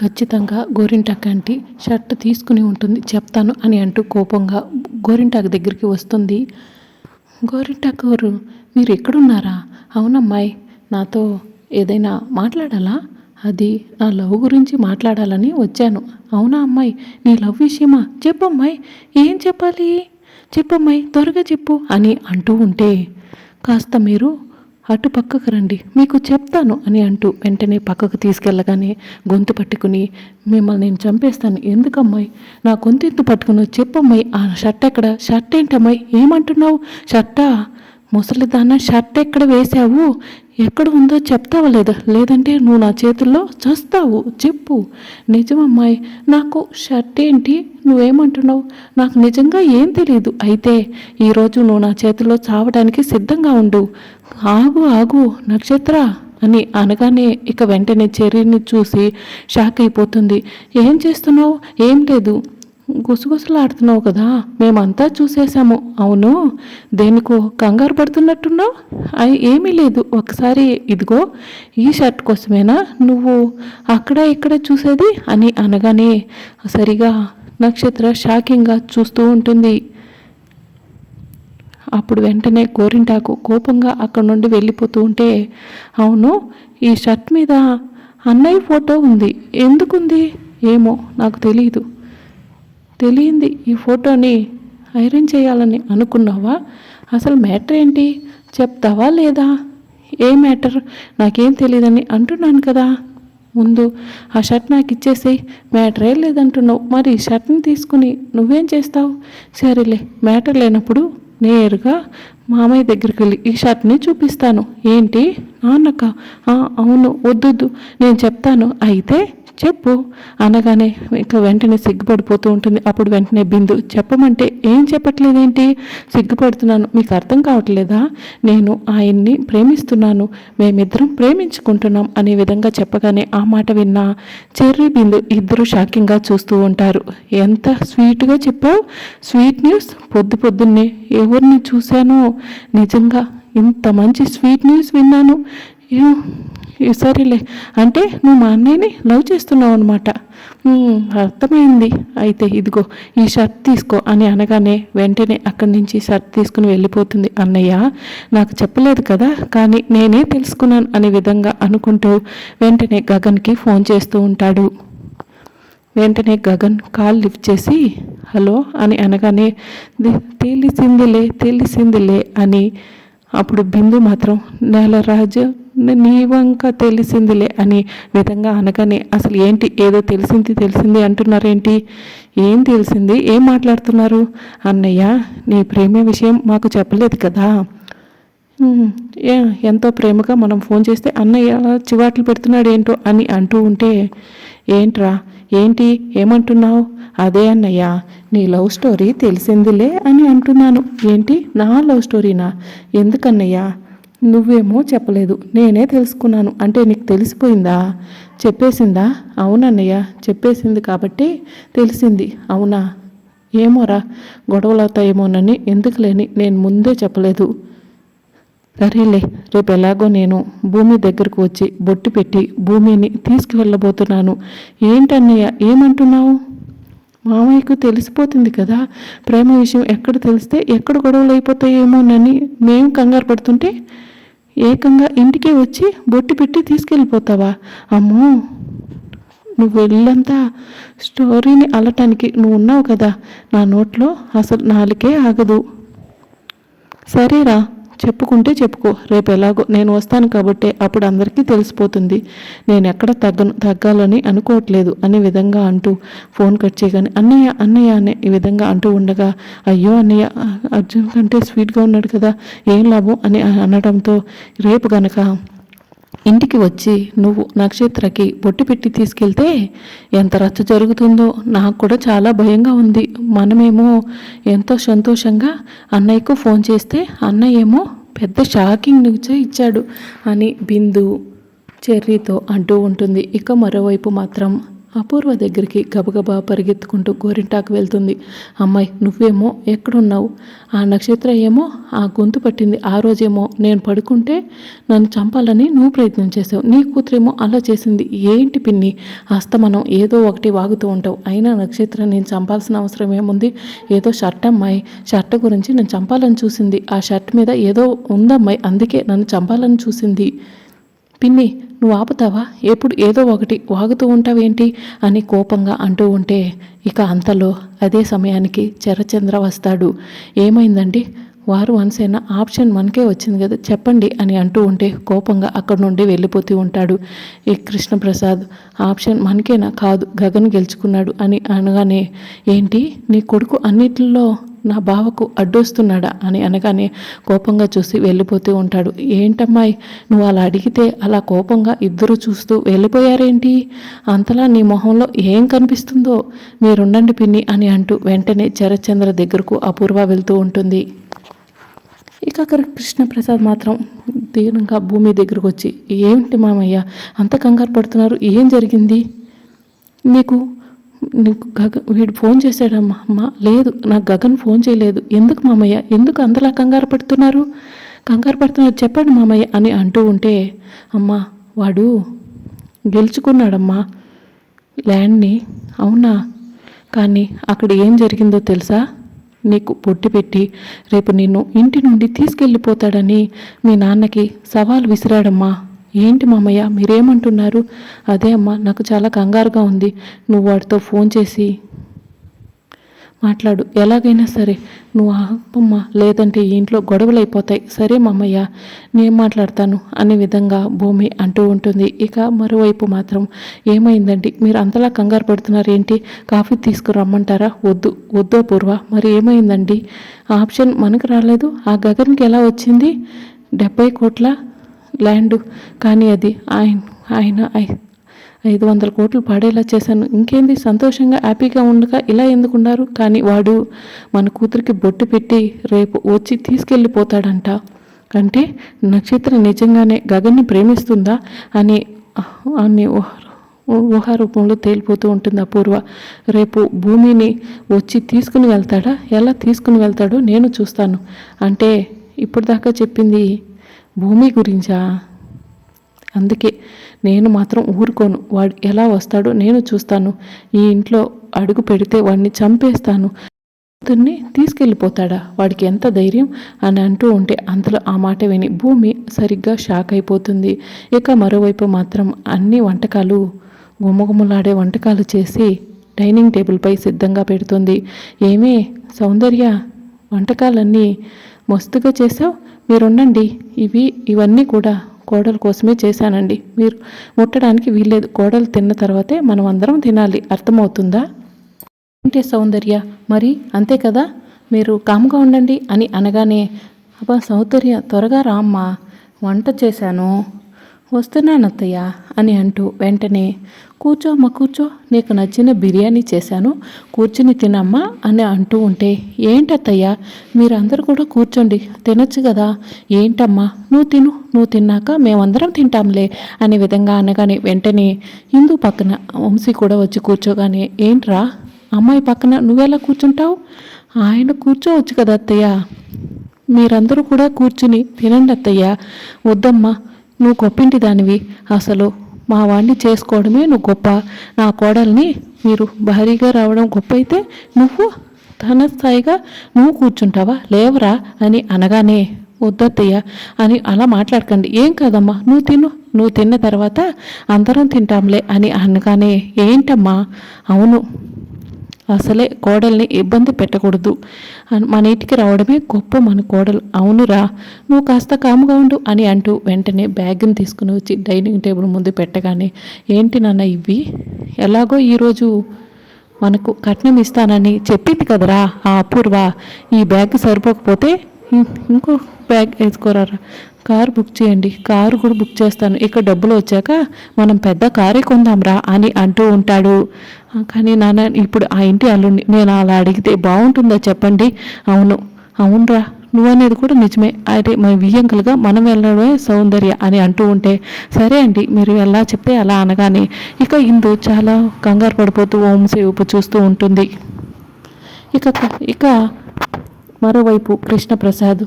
ఖచ్చితంగా గోరింటాకంటి షర్ట్ తీసుకుని ఉంటుంది చెప్తాను అని అంటూ కోపంగా గోరింటాక్ దగ్గరికి వస్తుంది. గోరింటాక్ గారు మీరు ఎక్కడున్నారా? అవునమ్మాయి నాతో ఏదైనా మాట్లాడాలా? అది నా లవ్ గురించి మాట్లాడాలని వచ్చాను. అవునా అమ్మాయి నీ లవ్ విషయమా? చెప్పమ్మాయి ఏం చెప్పాలి? చెప్పమ్మాయి త్వరగా చెప్పు అని అంటూ ఉంటే కాస్త మీరు అటు పక్కకు రండి. మీకు చెప్తాను అని అంటూ వెంటనే పక్కకు తీసుకెళ్ళగానే గొంతు పట్టుకుని మిమ్మల్ని నేను చంపేస్తాను. ఎందుకమ్మాయి? నా గొంతు ఎత్తు పట్టుకుని చెప్పమ్మాయి. ఆ షర్ట్ ఎక్కడ? షర్ట్ ఏంటమ్మాయి? ఏమంటున్నావు? షర్టా? ముసలిదాన్న షర్ట్ ఎక్కడ వేశావు? ఎక్కడ ఉందో చెప్తావా లేదా? లేదంటే నువ్వు నా చేతుల్లో చస్తావు? చెప్పు. నిజమమ్మాయి నాకు షర్ట్ ఏంటి? నువ్వేమంటున్నావు? నాకు నిజంగా ఏం తెలియదు అయితే ఈరోజు నువ్వు నా చేతిలో చావడానికి సిద్ధంగా ఉండు. ఆగు ఆగు నక్షత్ర అని అనగానే ఇక వెంటనే చెర్రీని చూసి షాక్ అయిపోతుంది. ఏం చేస్తున్నావు? ఏం లేదు. గుసగుసలాడుతున్నావు కదా? మేమంతా చూసేశాము. అవును. దేనికో కంగారు పడుతున్నట్టున్నావు? అయి ఏమీ లేదు. ఒకసారి ఇదిగో ఈ షర్ట్ కోసమేనా నువ్వు అక్కడ ఇక్కడ చూసేది? అని అనగానే సరిగా నక్షత్ర షాకింగ్గా చూస్తూ ఉంటుంది. అప్పుడు వెంటనే గోరింటాకు కోపంగా అక్కడ నుండి వెళ్ళిపోతూ ఉంటే అవును ఈ షర్ట్ మీద అన్నయ్య ఫోటో ఉంది. ఎందుకుంది? ఏమో నాకు తెలియదు తెలియంది ఈ ఫోటోని ఐరన్ చేయాలని అనుకున్నావా? అసలు మ్యాటర్ ఏంటి? చెప్తావా లేదా? ఏ మ్యాటర్? నాకేం తెలియదని అంటున్నాను కదా. ముందు ఆ షర్ట్ నాకు ఇచ్చేసి మ్యాటరే లేదంటున్నావు. మరి ఈ షర్ట్ని తీసుకుని నువ్వేం చేస్తావు? సరేలే మ్యాటర్ లేనప్పుడు నేరుగా మామయ్య దగ్గరికి వెళ్ళి ఈ షర్ట్ని చూపిస్తాను. ఏంటి? నాన్నక్క అవును వద్దొద్దు. నేను చెప్తాను. అయితే చెప్పు. అనగానే ఇంకా వెంటనే సిగ్గుపడిపోతూ ఉంటుంది. అప్పుడు వెంటనే బిందు చెప్పమంటే ఏం చెప్పట్లేదేంటి? సిగ్గుపడుతున్నాను. మీకు అర్థం కావట్లేదా? నేను ఆయన్ని ప్రేమిస్తున్నాను. మేమిద్దరం ప్రేమించుకుంటున్నాం అనే విధంగా చెప్పగానే ఆ మాట విన్న చెర్రీ బిందు ఇద్దరు షాకింగ్గా చూస్తూ ఉంటారు. ఎంత స్వీట్గా చెప్పావు? Sweet news? పొద్దు పొద్దున్నే ఎవరిని చూశానో? నిజంగా ఇంత మంచి స్వీట్ న్యూస్ విన్నాను? ఏ సరేలే అంటే నువ్వు మా అన్నయ్యని లవ్ చేస్తున్నావు అనమాట అర్థమైంది. అయితే ఇదిగో ఈ షర్ట్ తీసుకో అని అనగానే వెంటనే అక్కడి నుంచి షర్ట్ తీసుకుని వెళ్ళిపోతుంది అన్నయ్య. నాకు చెప్పలేదు కదా కానీ నేనే తెలుసుకున్నాను అనే విధంగా అనుకుంటూ వెంటనే గగన్కి ఫోన్ చేస్తూ ఉంటాడు. వెంటనే గగన్ కాల్ లిఫ్ట్ చేసి హలో అని అనగానే "ది- తెలిసిందిలే తెలిసిందిలే అని. అప్పుడు బిందు మాత్రం నేలరాజు నీ వంక తెలిసిందిలే అని విధంగా అనగానే అసలు ఏంటి ఏదో తెలిసింది తెలిసింది అంటున్నారేంటి? ఏం తెలిసింది? ఏం మాట్లాడుతున్నారు? అన్నయ్య నీ ప్రేమ విషయం మాకు చెప్పలేదు కదా. ఏ ఎంతో ప్రేమగా మనం ఫోన్ చేస్తే అన్నయ్య చివాట్లు పెడుతున్నాడు ఏంటో అని అంటూ ఉంటే ఏంట్రా? ఏంటి? ఏమంటున్నావు? అదే అన్నయ్య నీ లవ్ స్టోరీ తెలిసిందిలే అని అంటున్నాను. ఏంటి? నా లవ్ స్టోరీనా? ఎందుకన్నయ్యా? నువ్వేమో చెప్పలేదు. నేనే తెలుసుకున్నాను. అంటే నీకు తెలిసిపోయిందా? చెప్పేసిందా? అవునన్నయ్య చెప్పేసింది కాబట్టి తెలిసింది. అవునా? ఏమోరా గొడవలు అవుతాయేమోనని ఎందుకు లేని నేను ముందే చెప్పలేదు. సరేలే రేపు ఎలాగో నేను భూమి దగ్గరకు వచ్చి బొట్టు పెట్టి భూమిని తీసుకువెళ్ళబోతున్నాను. ఏంటన్నయ్య ఏమంటున్నావు? మామయ్యకు తెలిసిపోతుంది కదా. ప్రేమ విషయం ఎక్కడ తెలిస్తే ఎక్కడ గొడవలు అయిపోతాయేమోనని మేము కంగారు పడుతుంటే ఏకంగా ఇంటికే వచ్చి బొట్టు పెట్టి తీసుకెళ్ళిపోతావా? అమ్మో! నువ్వు వెళ్ళంతా స్టోరీని అల్లటానికి నువ్వు ఉన్నావు కదా. నా నోట్లో అసలు నాలుకే ఆగదు. సరేరా. చెప్పుకుంటే చెప్పుకో రేపు ఎలాగో నేను వస్తాను కాబట్టి అప్పుడు అందరికీ తెలిసిపోతుంది. నేను ఎక్కడ తగ్గను తగ్గాలని అనుకోవట్లేదు అనే విధంగా అంటూ ఫోన్ కట్ చేయగానే అన్నయ్య అన్నయ్య అనే ఈ విధంగా అంటూ ఉండగా అయ్యో అన్నయ్య అర్జున్ కంటే స్వీట్గా ఉన్నాడు కదా ఏం లాభం? అని అనడంతో రేపు గనక ఇంటికి వచ్చి నువ్వు నక్షత్రకి బొట్టు పెట్టి తీసుకెళ్తే ఎంత రచ్చ జరుగుతుందో నాకు కూడా చాలా భయంగా ఉంది. మనమేమో ఎంతో సంతోషంగా అన్నయ్యకు ఫోన్ చేస్తే అన్నయ్య ఏమో పెద్ద షాకింగ్ నుంచే ఇచ్చాడు అని బిందు చెర్రీతో అంటూ ఉంటుంది. ఇక మరోవైపు మాత్రం అపూర్వ దగ్గరికి గబగబా పరిగెత్తుకుంటూ గోరింటాకు వెళ్తుంది. అమ్మాయి నువ్వేమో ఎక్కడున్నావు? ఆ నక్షత్ర ఏమో ఆ గొంతు పట్టింది. ఆ రోజేమో నేను పడుకుంటే నన్ను చంపాలని నువ్వు ప్రయత్నం చేసావు నీ కూతురేమో అలా చేసింది. ఏంటి పిన్ని? అస్తమనం ఏదో ఒకటి వాగుతూ ఉంటావు. అయినా నక్షత్ర నేను చంపాల్సిన అవసరం ఏముంది? ఏదో షర్ట్ అమ్మాయి షర్ట్ గురించి నేను చంపాలని చూసింది. ఆ షర్ట్ మీద ఏదో ఉందమ్మాయి అందుకే నన్ను చంపాలని చూసింది. పిన్ని నువ్వు ఆపుతావా? ఎప్పుడు ఏదో ఒకటి వాగుతూ ఉంటావేంటి? అని కోపంగా అంటూ ఉంటే ఇక అంతలో అదే సమయానికి చరచంద్ర వస్తాడు. ఏమైందండి? వారు వన్సైన ఆప్షన్ మనకే వచ్చింది కదా చెప్పండి అని అంటూ ఉంటే కోపంగా అక్కడి నుండి వెళ్ళిపోతూ ఉంటాడు. ఈ కృష్ణప్రసాద్ ఆప్షన్ మనకేనా? కాదు గగన్ గెలుచుకున్నాడు అని అనగానే ఏంటి? నీ కొడుకు అన్నిటిలో నా బావకు అడ్డొస్తున్నాడా అని అనగానే కోపంగా చూసి వెళ్ళిపోతూ ఉంటాడు. ఏంటమ్మాయి నువ్వు అలా అడిగితే అలా కోపంగా ఇద్దరు చూస్తూ వెళ్ళిపోయారేంటి? అంతలా నీ మొహంలో ఏం కనిపిస్తుందో? మీరుండండి పిన్ని అని అంటూ వెంటనే చరచంద్ర దగ్గరకు అపూర్వ వెళ్తూ ఉంటుంది. ఇక అక్కడ కృష్ణప్రసాద్ మాత్రం దీనంగా భూమి దగ్గరకు వచ్చి ఏమిటి మామయ్య అంత కంగారు పడుతున్నారు ఏం జరిగింది? నీకు నీకు గగన్ వీడు ఫోన్ చేశాడమ్మా. అమ్మ లేదు నాకు గగన్ ఫోన్ చేయలేదు. ఎందుకు మామయ్య? ఎందుకు అంతలా కంగారు పడుతున్నారు? కంగారు పడుతున్నారు చెప్పండి మామయ్య అని అంటూ ఉంటే అమ్మా వాడు గెలుచుకున్నాడమ్మా ల్యాండ్ని. అవునా? కానీ అక్కడ ఏం జరిగిందో తెలుసా? నీకు పొట్టి పెట్టి రేపు నిన్ను ఇంటి నుండి తీసుకెళ్ళిపోతాడని మీ నాన్నకి సవాల్ విసిరాడమ్మా. ఏంటి మామయ్య మీరేమంటున్నారు? అదే అమ్మా నాకు చాలా కంగారుగా ఉంది. నువ్వు వాడితో ఫోన్ చేసి మాట్లాడు. ఎలాగైనా సరే నువ్వు ఆపమ్మా లేదంటే ఈ ఇంట్లో గొడవలు అయిపోతాయి. సరే మామయ్య నేను మాట్లాడతాను అనే విధంగా భూమి అంటూ ఉంటుంది. ఇక మరోవైపు మాత్రం ఏమైందండి? మీరు అంతలా కంగారు పడుతున్నారు ఏంటి? కాఫీ తీసుకురమ్మంటారా? వద్దు వద్దో పూర్వ. మరి ఏమైందండి? ఆప్షన్ మనకు రాలేదు. ఆ గగన్కి ఎలా వచ్చింది? డెబ్బై కోట్ల ల్యాండ్. కానీ అది ఆయన ఆయన ఐదు వందల కోట్లు పడేలా చేశాను. ఇంకేంది? సంతోషంగా హ్యాపీగా ఉండగా ఇలా ఎందుకున్నారు కానీ వాడు మన కూతురికి బొట్టు పెట్టి రేపు వచ్చి తీసుకెళ్ళిపోతాడంట. అంటే నక్షత్రం నిజంగానే గగన్ని ప్రేమిస్తుందా అని అని ఊహారూపంలో తేలిపోతూ ఉంటుంది అపూర్వ. రేపు భూమిని వచ్చి తీసుకుని వెళ్తాడా? ఎలా తీసుకుని వెళ్తాడో నేను చూస్తాను. అంటే ఇప్పుడు దాకా చెప్పింది భూమి గురించా? అందుకే నేను మాత్రం ఊరుకోను. వాడు ఎలా వస్తాడో నేను చూస్తాను. ఈ ఇంట్లో అడుగు పెడితే వాడిని చంపేస్తాను. కూతుర్ని తీసుకెళ్ళిపోతాడా? వాడికి ఎంత ధైర్యం? అని అంటూ ఉంటే అంతలో ఆ మాట విని భూమి సరిగ్గా షాక్ అయిపోతుంది. ఇక మరోవైపు మాత్రం అన్ని వంటకాలు గుమ్మగుమ్మలాడే వంటకాలు చేసి డైనింగ్ టేబుల్పై సిద్ధంగా పెడుతుంది. ఏమే సౌందర్య వంటకాలన్నీ మస్తుగా చేసావు మీరుండండి. ఇవి ఇవన్నీ కూడా కోడల కోసమే చేశానండి. మీరు ముట్టడానికి వీల్లేదు. కోడలు తిన్న తర్వాతే మనం అందరం తినాలి. అర్థమవుతుందా? ఏంటి సౌందర్య? మరి అంతే కదా? మీరు కామ్గా ఉండండి అని అనగానే అబ్బా సౌందర్య త్వరగా రామ్మా. వంట చేశాను. వస్తున్నానత్తయ్య అని అంటూ వెంటనే కూర్చో అమ్మ కూర్చో నీకు నచ్చిన బిర్యానీ చేశాను కూర్చుని తినమ్మా అని అంటూ ఉంటే ఏంటత్తయ్య మీరందరూ కూడా కూర్చోండి తినొచ్చు కదా ఏంటమ్మా నువ్వు తిను నువ్వు తిన్నాక మేమందరం తింటాంలే అనే విధంగా అనగానే వెంటనే హిందూ పక్కన వంశీ కూడా వచ్చి కూర్చోగానే ఏంట్రా అమ్మాయి పక్కన నువ్వెలా కూర్చుంటావు? ఆయన కూర్చోవచ్చు కదా అత్తయ్య మీరందరూ కూడా కూర్చుని తినండి అత్తయ్య వద్దమ్మా నువ్వు గొప్పింటి దానివి. అసలు మా వాడిని చేసుకోవడమే నువ్వు గొప్ప. నా కోడల్ని మీరు భారీగా రావడం గొప్ప అయితే నువ్వు తన స్థాయిగా నువ్వు కూర్చుంటావా? లేవరా? అని అనగానే వద్దత్తయ్య అని అలా మాట్లాడకండి. ఏం కాదమ్మా? నువ్వు తిను. నువ్వు తిన్న తర్వాత అందరం తింటాంలే అని అనగానే ఏంటమ్మా? అవును అసలే కోడల్ని ఇబ్బంది పెట్టకూడదు. మన ఇంటికి రావడమే గొప్ప మన కోడలు. అవునురా నువ్వు కాస్త కాముగా ఉండు అని అంటూ వెంటనే బ్యాగ్ని తీసుకుని వచ్చి డైనింగ్ టేబుల్ ముందు పెట్టగానే ఏంటి నాన్న ఇవి ఎలాగో ఈరోజు మనకు కట్నం ఇస్తానని చెప్పింది కదరా ఆ అపూర్వ. ఈ బ్యాగ్ సరిపోకపోతే ఇంకో బ్యాగ్ వేసుకోరారా? కారు బుక్ చేయండి. కారు కూడా బుక్ చేస్తాను. ఇక్కడ డబ్బులు వచ్చాక మనం పెద్ద కారే కొందాంరా అని అంటూ ఉంటాడు. కానీ నాన్న ఇప్పుడు ఆ ఇంటి అల్లుండి నేను అలా అడిగితే బాగుంటుందా చెప్పండి? అవును. అవునరా. నువ్వు అనేది కూడా నిజమే. అయితే మన వియ్యంకులుగా మనం వెళ్ళడమే సౌందర్య అని అంటూ ఉంటే సరే అండి మీరు ఎలా చెప్తే అలా అనగానే ఇక ఇందు చాలా కంగారు పడిపోతూ ఓం వైపు చూస్తూ ఉంటుంది. ఇక ఇక మరోవైపు కృష్ణప్రసాద్.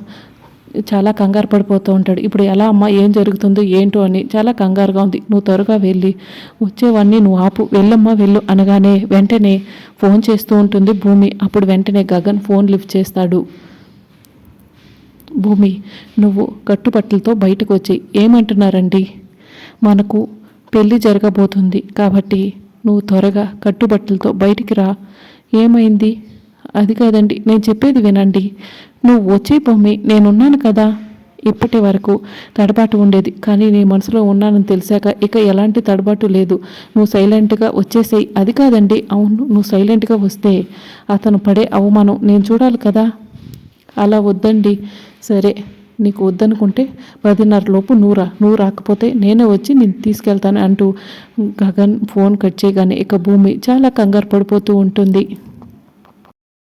చాలా కంగారు పడిపోతూ ఉంటాడు. ఇప్పుడు ఎలా అమ్మా ఏం జరుగుతుందో ఏంటో అని చాలా కంగారుగా ఉంది. నువ్వు త్వరగా వెళ్ళి వచ్చేవన్నీ నువ్వు ఆపు. వెళ్ళమ్మా వెళ్ళు అనగానే వెంటనే ఫోన్ చేస్తూ ఉంటుంది భూమి. అప్పుడు వెంటనే గగన్ ఫోన్ లిఫ్ట్ చేస్తాడు. భూమి నువ్వు కట్టుబట్టలతో బయటకు వచ్చి ఏమంటున్నారండి? మనకు పెళ్ళి జరగబోతుంది కాబట్టి నువ్వు త్వరగా కట్టుబట్టలతో బయటికి రా. ఏమైంది? అది కాదండి నేను చెప్పేది వినండి. నువ్వు వచ్చే భూమి నేనున్నాను కదా. ఇప్పటి వరకు తడబాటు ఉండేది. కానీ నీ మనసులో ఉన్నానని తెలిసాక ఇక ఎలాంటి తడబాటు లేదు. నువ్వు సైలెంట్గా వచ్చేసేయి. అది కాదండి. అవును నువ్వు సైలెంట్గా వస్తే అతను పడే అవమానం నేను చూడాలి కదా. అలా వద్దండి. సరే నీకు వద్దనుకుంటే పదిన్నర లోపు నూరా నువ్వు రాకపోతే నేనే వచ్చి నేను తీసుకెళ్తాను అంటూ గగన్ ఫోన్ కట్ చేయగానే ఇక భూమి చాలా కంగారు పడిపోతూ ఉంటుంది.